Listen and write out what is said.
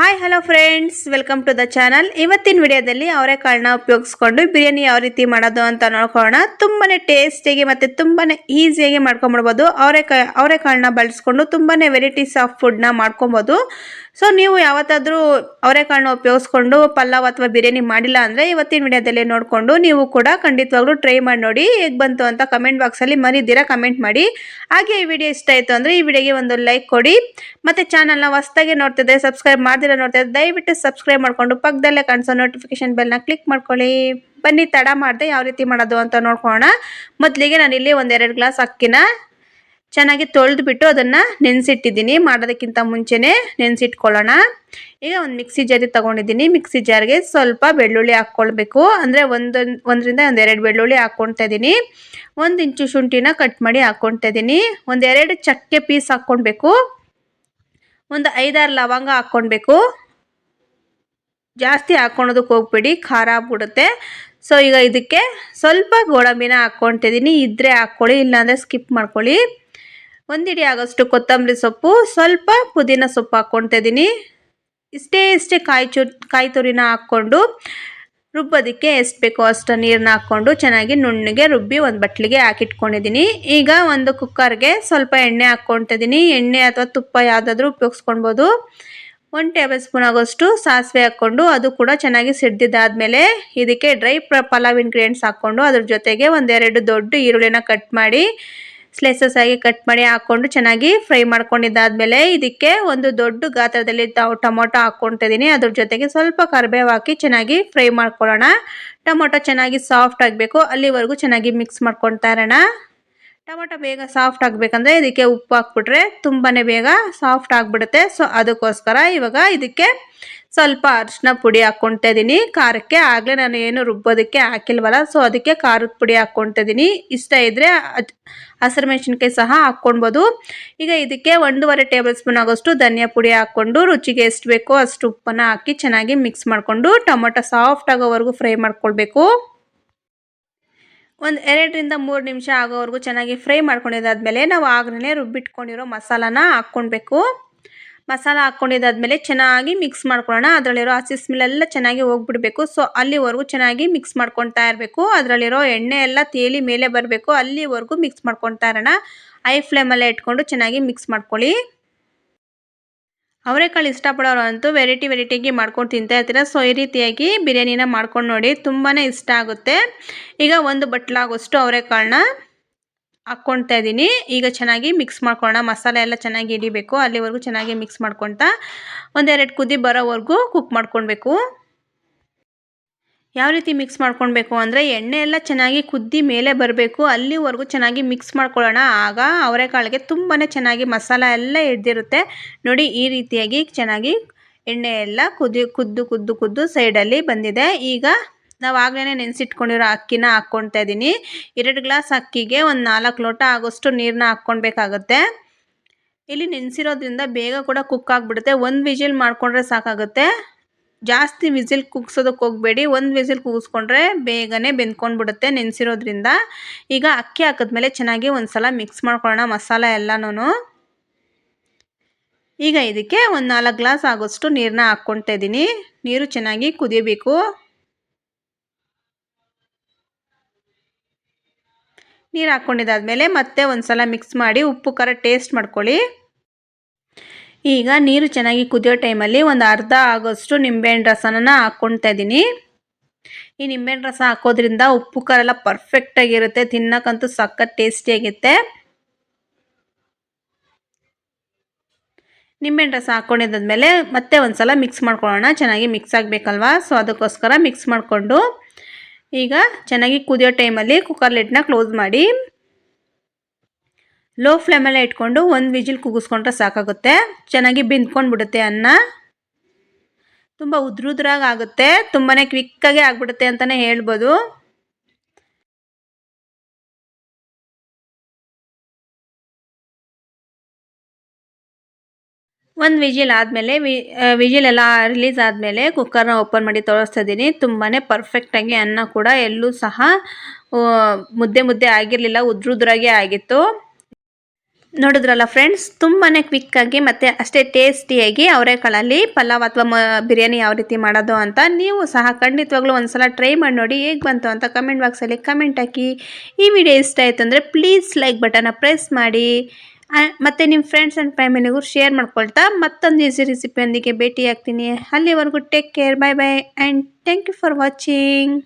Hi hello friends welcome to the channel ಇವತ್ತಿನ ವಿಡಿಯೋದಲ್ಲಿ ಅವರೆಕಾಳನ್ನ ಉಪಯೋಗಿಸ್ಕೊಂಡು ಬಿರಿಯಾನಿ ಯಾವ ರೀತಿ ಮಾಡೋದು ಅಂತ ನೋಡ್ಕೊಳ್ಳೋಣ. ತುಂಬಾ ಟೇಸ್ಟಿಯಾಗಿ ಮತ್ತು ತುಂಬಾ ಈಸಿಯಾಗಿ ಮಾಡ್ಕೊಂಬಿಡ್ಬೋದು ಅವರೆಕಾಯಿ ಅವರೆಕಾಳನ್ನ ಬಳಸ್ಕೊಂಡು ತುಂಬಾ ವೆರೈಟೀಸ್ ಆಫ್ ಫುಡ್ನ ಮಾಡ್ಕೊಬೋದು. ಸೊ ನೀವು ಯಾವತ್ತಾದರೂ ಅವರೆಕಾಳನ್ನ ಉಪಯೋಗಿಸ್ಕೊಂಡು ಪಲಾವ್ ಅಥವಾ ಬಿರಿಯಾನಿ ಮಾಡಿಲ್ಲ ಅಂದರೆ ಇವತ್ತಿನ ವಿಡಿಯೋದಲ್ಲಿ ನೋಡಿಕೊಂಡು ನೀವು ಕೂಡ ಖಂಡಿತವಾಗ್ಲೂ ಟ್ರೈ ಮಾಡಿ ನೋಡಿ ಹೇಗೆ ಬಂತು ಅಂತ ಕಮೆಂಟ್ ಬಾಕ್ಸಲ್ಲಿ ಮರಿದ್ದೀರಾ ಕಮೆಂಟ್ ಮಾಡಿ. ಹಾಗೆ ಈ ವಿಡಿಯೋ ಇಷ್ಟ ಆಯಿತು ಅಂದರೆ ಈ ವಿಡಿಯೋಗೆ ಒಂದು ಲೈಕ್ ಕೊಡಿ. ಮತ್ತು ಚಾನಲ್ನ ಹೊಸ್ದಾಗಿ ನೋಡ್ತಿದ್ದೆ ಸಬ್ಸ್ಕ್ರೈಬ್ ಮಾಡ್ದಿರ ನೋಡ್ತಿದ್ದೆ ದಯವಿಟ್ಟು ಸಬ್ಸ್ಕ್ರೈಬ್ ಮಾಡಿಕೊಂಡು ಪಕ್ಕದಲ್ಲೇ ಕಾಣಿಸೋ ನೋಟಿಫಿಕೇಶನ್ ಬೆಲ್ನ ಕ್ಲಿಕ್ ಮಾಡ್ಕೊಳ್ಳಿ. ಬನ್ನಿ, ತಡ ಮಾಡಿದೆ ಯಾವ ರೀತಿ ಮಾಡೋದು ಅಂತ ನೋಡ್ಕೊಳ್ಳೋಣ. ಮೊದಲಿಗೆ ನಾನಿಲ್ಲಿ ಒಂದೆರಡು ಗ್ಲಾಸ್ ಅಕ್ಕಿನ ಚೆನ್ನಾಗಿ ತೊಳೆದು ಬಿಟ್ಟು ಅದನ್ನು ನೆನೆಸಿಟ್ಟಿದ್ದೀನಿ. ಮಾಡೋದಕ್ಕಿಂತ ಮುಂಚೆನೇ ನೆನೆಸಿಟ್ಕೊಳ್ಳೋಣ. ಈಗ ಒಂದು ಮಿಕ್ಸಿ ಜಾರಿ ತೊಗೊಂಡಿದ್ದೀನಿ. ಮಿಕ್ಸಿ ಜಾರ್ಗೆ ಸ್ವಲ್ಪ ಬೆಳ್ಳುಳ್ಳಿ ಹಾಕ್ಕೊಳ್ಬೇಕು. ಅಂದರೆ ಒಂದೊಂದು, ಒಂದರಿಂದ ಒಂದೆರಡು ಬೆಳ್ಳುಳ್ಳಿ ಹಾಕ್ಕೊಳ್ತಾ ಇದ್ದೀನಿ. ಒಂದು ಇಂಚು ಶುಂಠಿನ ಕಟ್ ಮಾಡಿ ಹಾಕ್ಕೊಳ್ತಾ ಇದ್ದೀನಿ. ಒಂದೆರಡು ಚಕ್ಕೆ ಪೀಸ್ ಹಾಕ್ಕೊಳ್ಬೇಕು. ಒಂದು ಐದಾರು ಲವಂಗ ಹಾಕ್ಕೊಳ್ಬೇಕು. ಜಾಸ್ತಿ ಹಾಕ್ಕೊಳೋದಕ್ಕೆ ಹೋಗ್ಬೇಡಿ. ಖಾರ ಆಗ್ಬಿಡುತ್ತೆ. ಸೊ ಈಗ ಇದಕ್ಕೆ ಸ್ವಲ್ಪ ಗೋಡಂಬಿನ ಹಾಕ್ಕೊಳ್ತಿದ್ದೀನಿ ಇದ್ದರೆ ಹಾಕ್ಕೊಳ್ಳಿ, ಇಲ್ಲಾಂದರೆ ಸ್ಕಿಪ್ ಮಾಡ್ಕೊಳ್ಳಿ. ಒಂದಿಡಿ ಆಗೋಷ್ಟು ಕೊತ್ತಂಬರಿ ಸೊಪ್ಪು, ಸ್ವಲ್ಪ ಪುದೀನ ಸೊಪ್ಪು ಹಾಕ್ಕೊಳ್ತಾ ಇದ್ದೀನಿ. ಇಷ್ಟೇ ಇಷ್ಟೇ ಕಾಯಿ ಚು, ಕಾಯಿ ತುರಿನ ಹಾಕ್ಕೊಂಡು ರುಬ್ಬೋದಕ್ಕೆ ಎಷ್ಟು ಬೇಕೋ ಅಷ್ಟು ನೀರನ್ನ ಹಾಕ್ಕೊಂಡು ಚೆನ್ನಾಗಿ ನುಣ್ಣಗೆ ರುಬ್ಬಿ ಒಂದು ಬಟ್ಲಿಗೆ ಹಾಕಿಟ್ಕೊಂಡಿದ್ದೀನಿ. ಈಗ ಒಂದು ಕುಕ್ಕರ್ಗೆ ಸ್ವಲ್ಪ ಎಣ್ಣೆ ಹಾಕ್ಕೊಳ್ತಿದ್ದೀನಿ ಎಣ್ಣೆ ಅಥವಾ ತುಪ್ಪ ಯಾವುದಾದ್ರೂ ಉಪಯೋಗಿಸ್ಕೊಳ್ಬೋದು. ಒಂದು ಟೇಬಲ್ ಸ್ಪೂನ್ ಆಗೋಷ್ಟು ಸಾಸಿವೆ ಹಾಕ್ಕೊಂಡು ಅದು ಕೂಡ ಚೆನ್ನಾಗಿ ಸಿಡ್ದಿದ್ದಾದಮೇಲೆ ಇದಕ್ಕೆ ಡ್ರೈ ಪಲಾವ್ ಇಂಗ್ರೀಡಿಯೆಂಟ್ಸ್ ಹಾಕ್ಕೊಂಡು ಅದ್ರ ಜೊತೆಗೆ ಒಂದೆರಡು ದೊಡ್ಡ ಈರುಳ್ಳಿನ ಕಟ್ ಮಾಡಿ ಸ್ಲೈಸಸ್ ಆಗಿ ಕಟ್ ಮಾಡಿ ಹಾಕೊಂಡು ಚೆನ್ನಾಗಿ ಫ್ರೈ ಮಾಡ್ಕೊಂಡಿದ್ದಾದ್ಮೇಲೆ ಇದಕ್ಕೆ ಒಂದು ದೊಡ್ಡ ಗಾತ್ರದಲ್ಲಿ ತಾವು ಟೊಮೊಟೊ ಹಾಕ್ಕೊತಿದ್ದೀನಿ ಅದ್ರ ಜೊತೆಗೆ ಸ್ವಲ್ಪ ಕರಿಬೇವು ಹಾಕಿ ಚೆನ್ನಾಗಿ ಫ್ರೈ ಮಾಡ್ಕೊಳ್ಳೋಣ. ಟೊಮೊಟೊ ಚೆನ್ನಾಗಿ ಸಾಫ್ಟ್ ಆಗಬೇಕು. ಅಲ್ಲಿವರೆಗೂ ಚೆನ್ನಾಗಿ ಮಿಕ್ಸ್ ಮಾಡ್ಕೊತಾ ಇರೋಣ. ಟೊಮೊಟೊ ಬೇಗ ಸಾಫ್ಟ್ ಆಗಬೇಕಂದ್ರೆ ಇದಕ್ಕೆ ಉಪ್ಪು ಹಾಕ್ಬಿಟ್ರೆ ತುಂಬಾ ಬೇಗ ಸಾಫ್ಟ್ ಆಗಿಬಿಡುತ್ತೆ. ಸೊ ಅದಕ್ಕೋಸ್ಕರ ಇವಾಗ ಇದಕ್ಕೆ ಸ್ವಲ್ಪ ಅರಿಶಿನ ಪುಡಿ ಹಾಕ್ಕೊಳ್ತಾ ಇದ್ದೀನಿ ಖಾರಕ್ಕೆ ಆಗಲೇ ನಾನು ಏನು ರುಬ್ಬೋದಕ್ಕೆ ಹಾಕಿಲ್ವಲ್ಲ ಸೊ ಅದಕ್ಕೆ ಖಾರದ ಪುಡಿ ಹಾಕ್ಕೊಳ್ತಾ ಇದ್ದೀನಿ ಇಷ್ಟ ಇದ್ದರೆ ಹಸಿರು ಮೆಣಸಿನ್ಕಾಯಿ ಸಹ ಹಾಕ್ಕೊಳ್ಬೋದು. ಈಗ ಇದಕ್ಕೆ ಒಂದೂವರೆ ಟೇಬಲ್ ಸ್ಪೂನ್ ಆಗೋಷ್ಟು ಧನಿಯಾ ಪುಡಿ ಹಾಕ್ಕೊಂಡು ರುಚಿಗೆ ಎಷ್ಟು ಬೇಕೋ ಅಷ್ಟು ಉಪ್ಪನ್ನು ಹಾಕಿ ಚೆನ್ನಾಗಿ ಮಿಕ್ಸ್ ಮಾಡಿಕೊಂಡು ಟೊಮೊಟೊ ಸಾಫ್ಟ್ ಆಗೋವರೆಗೂ ಫ್ರೈ ಮಾಡ್ಕೊಳ್ಬೇಕು. ಒಂದು ಎರಡರಿಂದ ಮೂರು ನಿಮಿಷ ಆಗೋವರೆಗೂ ಚೆನ್ನಾಗಿ ಫ್ರೈ ಮಾಡ್ಕೊಂಡಿದ್ದಾದಮೇಲೆ ನಾವು ಆಗ್ಲೇ ರುಬ್ಬಿಟ್ಕೊಂಡಿರೋ ಮಸಾಲಾನ ಹಾಕ್ಕೊಳ್ಬೇಕು ಮಸಾಲ ಹಾಕ್ಕೊಂಡಿದ್ದಾದ್ಮೇಲೆ ಚೆನ್ನಾಗಿ ಮಿಕ್ಸ್ ಮಾಡ್ಕೊಳ್ಳೋಣ. ಅದರಲ್ಲಿರೋ ಹಸಿ ಸ್ಮೆಲ್ಲೆಲ್ಲ ಚೆನ್ನಾಗಿ ಹೋಗ್ಬಿಡಬೇಕು. ಸೊ ಅಲ್ಲಿವರೆಗೂ ಚೆನ್ನಾಗಿ ಮಿಕ್ಸ್ ಮಾಡ್ಕೊತಾ ಇರಬೇಕು. ಅದರಲ್ಲಿರೋ ಎಣ್ಣೆ ಎಲ್ಲ ತೇಲಿ ಮೇಲೆ ಬರಬೇಕು. ಅಲ್ಲಿವರೆಗೂ ಮಿಕ್ಸ್ ಮಾಡ್ಕೊತಾ ಇರೋಣ. ಐ ಫ್ಲೇಮಲ್ಲೇ ಇಟ್ಕೊಂಡು ಚೆನ್ನಾಗಿ ಮಿಕ್ಸ್ ಮಾಡ್ಕೊಳ್ಳಿ. ಅವರೆಕಾಳು ಇಷ್ಟಪಡೋರು ಅಂತೂ ವೆರೈಟಿ ವೆರೈಟಿಯಾಗಿ ಮಾಡ್ಕೊಂಡು ತಿಂತಾ ಇರ್ತೀರ. ಸೊ ಈ ರೀತಿಯಾಗಿ ಬಿರಿಯಾನಿನ ಮಾಡ್ಕೊಂಡು ನೋಡಿ ತುಂಬಾ ಇಷ್ಟ ಆಗುತ್ತೆ. ಈಗ ಒಂದು ಬಟ್ಲಾಗೋಷ್ಟು ಅವರೆಕಾಳನ್ನ ಹಾಕ್ಕೊಳ್ತಾ ಇದ್ದೀನಿ. ಈಗ ಚೆನ್ನಾಗಿ ಮಿಕ್ಸ್ ಮಾಡ್ಕೊಳ್ಳೋಣ. ಮಸಾಲೆ ಎಲ್ಲ ಚೆನ್ನಾಗಿ ಹಿಡಿಬೇಕು. ಅಲ್ಲಿವರೆಗೂ ಚೆನ್ನಾಗಿ ಮಿಕ್ಸ್ ಮಾಡ್ಕೊಳ್ತಾ ಒಂದೆರಡು ಕುದಿ ಬರೋವರೆಗೂ ಕುಕ್ ಮಾಡ್ಕೊಳ್ಬೇಕು. ಯಾವ ರೀತಿ ಮಿಕ್ಸ್ ಮಾಡ್ಕೊಳ್ಬೇಕು ಅಂದರೆ ಎಣ್ಣೆ ಎಲ್ಲ ಚೆನ್ನಾಗಿ ಕುದ್ದಿ ಮೇಲೆ ಬರಬೇಕು. ಅಲ್ಲಿವರೆಗೂ ಚೆನ್ನಾಗಿ ಮಿಕ್ಸ್ ಮಾಡ್ಕೊಳ್ಳೋಣ. ಆಗ ಅವರೆಕಾಳಿಗೆ ತುಂಬಾ ಚೆನ್ನಾಗಿ ಮಸಾಲ ಎಲ್ಲ ಹಿಡ್ದಿರುತ್ತೆ. ನೋಡಿ ಈ ರೀತಿಯಾಗಿ ಚೆನ್ನಾಗಿ ಎಣ್ಣೆ ಎಲ್ಲ ಕುದಿ, ಕುದ್ದು ಕುದ್ದು ಕುದ್ದು ಸೈಡಲ್ಲಿ ಬಂದಿದೆ. ಈಗ ನಾವು ಆಗಲೇ ನೆನೆಸಿಟ್ಕೊಂಡಿರೋ ಅಕ್ಕಿನ ಹಾಕ್ಕೊಳ್ತಾ ಇದ್ದೀನಿ ಎರಡು ಗ್ಲಾಸ್ ಅಕ್ಕಿಗೆ ಒಂದು ನಾಲ್ಕು ಲೋಟ ಆಗೋಷ್ಟು ನೀರನ್ನ ಹಾಕ್ಕೊಳ್ಬೇಕಾಗತ್ತೆ. ಇಲ್ಲಿ ನೆನೆಸಿರೋದ್ರಿಂದ ಬೇಗ ಕೂಡ ಕುಕ್ ಆಗಿಬಿಡುತ್ತೆ. ಒಂದು ವಿಜಿಲ್ ಮಾಡಿಕೊಂಡ್ರೆ ಸಾಕಾಗುತ್ತೆ. ಜಾಸ್ತಿ ವಿಸಿಲ್ ಕುಗ್ಸೋದಕ್ಕೆ ಹೋಗಬೇಡಿ. ಒಂದು ವಿಸಿಲ್ ಕೂಗಿಸ್ಕೊಂಡ್ರೆ ಬೇಗನೆ ಬೆಂದ್ಕೊಂಡ್ಬಿಡುತ್ತೆ ನೆನೆಸಿರೋದ್ರಿಂದ. ಈಗ ಅಕ್ಕಿ ಹಾಕಿದ್ಮೇಲೆ ಚೆನ್ನಾಗಿ ಒಂದು ಸಲ ಮಿಕ್ಸ್ ಮಾಡ್ಕೊಳ್ಳೋಣ ಮಸಾಲೆ ಎಲ್ಲನೂ ಈಗ ಇದಕ್ಕೆ ಒಂದು ನಾಲ್ಕು ಗ್ಲಾಸ್ ಆಗೋಷ್ಟು ನೀರನ್ನ ಹಾಕ್ಕೊಳ್ತಾ ಇದ್ದೀನಿ. ನೀರು ಚೆನ್ನಾಗಿ ಕುದಿಯಬೇಕು. ನೀರು ಹಾಕ್ಕೊಂಡಿದ್ದಾದಮೇಲೆ ಮತ್ತೆ ಒಂದು ಸಲ ಮಿಕ್ಸ್ ಮಾಡಿ ಉಪ್ಪು ಖಾರ ಟೇಸ್ಟ್ ಮಾಡ್ಕೊಳ್ಳಿ. ಈಗ ನೀರು ಚೆನ್ನಾಗಿ ಕುದಿಯೋ ಟೈಮಲ್ಲಿ ಒಂದು ಅರ್ಧ ಆಗೋಷ್ಟು ನಿಂಬೆಹಣ್ಣು ರಸನ ಹಾಕ್ಕೊಳ್ತಾ ಇದ್ದೀನಿ. ಈ ನಿಂಬೆಹಣ್ಣು ರಸ ಹಾಕೋದ್ರಿಂದ ಉಪ್ಪು, ಖಾರ ಎಲ್ಲ ಪರ್ಫೆಕ್ಟಾಗಿರುತ್ತೆ ತಿನ್ನಕ್ಕಂತೂ ಸಖತ್ ಟೇಸ್ಟಿಯಾಗಿರುತ್ತೆ ನಿಂಬೆಹಣ್ಣು ರಸ ಹಾಕ್ಕೊಂಡಿದ್ದಾದ್ಮೇಲೆ ಮತ್ತೆ ಒಂದು ಸಲ ಮಿಕ್ಸ್ ಮಾಡ್ಕೊಳ್ಳೋಣ. ಚೆನ್ನಾಗಿ ಮಿಕ್ಸ್ ಆಗಬೇಕಲ್ವಾ? ಸೊ ಅದಕ್ಕೋಸ್ಕರ ಮಿಕ್ಸ್ ಮಾಡಿಕೊಂಡು ಈಗ ಚೆನ್ನಾಗಿ ಕುದಿಯೋ ಟೈಮಲ್ಲಿ ಕುಕ್ಕರ್ ಲಿಡ್ನ ಕ್ಲೋಸ್ ಮಾಡಿ ಲೋ ಫ್ಲೇಮಲ್ಲೇ ಇಟ್ಕೊಂಡು ಒಂದು ವಿಜಿಲ್ ಕೂಗಿಸ್ಕೊಂಡ್ರೆ ಸಾಕಾಗುತ್ತೆ. ಚೆನ್ನಾಗಿ ಬಿಂದ್ಕೊಂಡು ಬಿಡುತ್ತೆ ಅನ್ನ. ತುಂಬ ಉದ್ರುದ್ರಾಗಿ ಆಗುತ್ತೆ. ತುಂಬಾ ಕ್ವಿಕ್ಕಾಗಿ ಆಗಿಬಿಡುತ್ತೆ ಅಂತಲೇ ಹೇಳ್ಬೋದು. ಒಂದು ವಿಜಿಲ್ ಆದಮೇಲೆ ವಿಜಿಲ್ ಎಲ್ಲ ರಿಲೀಸ್ ಆದಮೇಲೆ ಕುಕ್ಕರ್ನ ಓಪನ್ ಮಾಡಿ ತೋರಿಸ್ತಾ ಇದ್ದೀನಿ. ತುಂಬಾ ಪರ್ಫೆಕ್ಟಾಗಿ ಅನ್ನ ಕೂಡ ಎಲ್ಲೂ ಸಹ ಮುದ್ದೆ ಮುದ್ದೆ ಆಗಿರಲಿಲ್ಲ, ಉದ್ರುದ್ರಾಗೆ ಆಗಿತ್ತು. ನೋಡಿದ್ರಲ್ಲ ಫ್ರೆಂಡ್ಸ್ ತುಂಬಾ ಕ್ವಿಕ್ಕಾಗಿ ಮತ್ತು ಅಷ್ಟೇ ಟೇಸ್ಟಿಯಾಗಿ ಅವರೆಕಾಳಲ್ಲಿ ಪಲಾವ್ ಅಥವಾ ಮ, ಬಿರಿಯಾನಿ ಯಾವ ರೀತಿ ಮಾಡೋದು ಅಂತ ನೀವು ಸಹ ಖಂಡಿತವಾಗ್ಲೂ ಒಂದ್ಸಲ ಟ್ರೈ ಮಾಡಿ ನೋಡಿ ಹೇಗೆ ಬಂತು ಅಂತ ಕಮೆಂಟ್ ಬಾಕ್ಸಲ್ಲಿ ಕಮೆಂಟ್ ಹಾಕಿ. ಈ ವಿಡಿಯೋ ಇಷ್ಟ ಆಯಿತು ಅಂದರೆ ಪ್ಲೀಸ್ ಲೈಕ್ ಬಟನ್ನ ಪ್ರೆಸ್ ಮಾಡಿ. ಮತ್ತು ನಿಮ್ಮ ಫ್ರೆಂಡ್ಸ್ ಆ್ಯಂಡ್ ಫ್ಯಾಮಿಲಿಗೂ ಶೇರ್ ಮಾಡ್ಕೊಳ್ತಾ ಮತ್ತೊಂದು ಈಸಿ ರೆಸಿಪಿಯೊಂದಿಗೆ ಭೇಟಿ ಆಗ್ತೀನಿ ಅಲ್ಲಿವರೆಗೂ take care bye bye and thank you for watching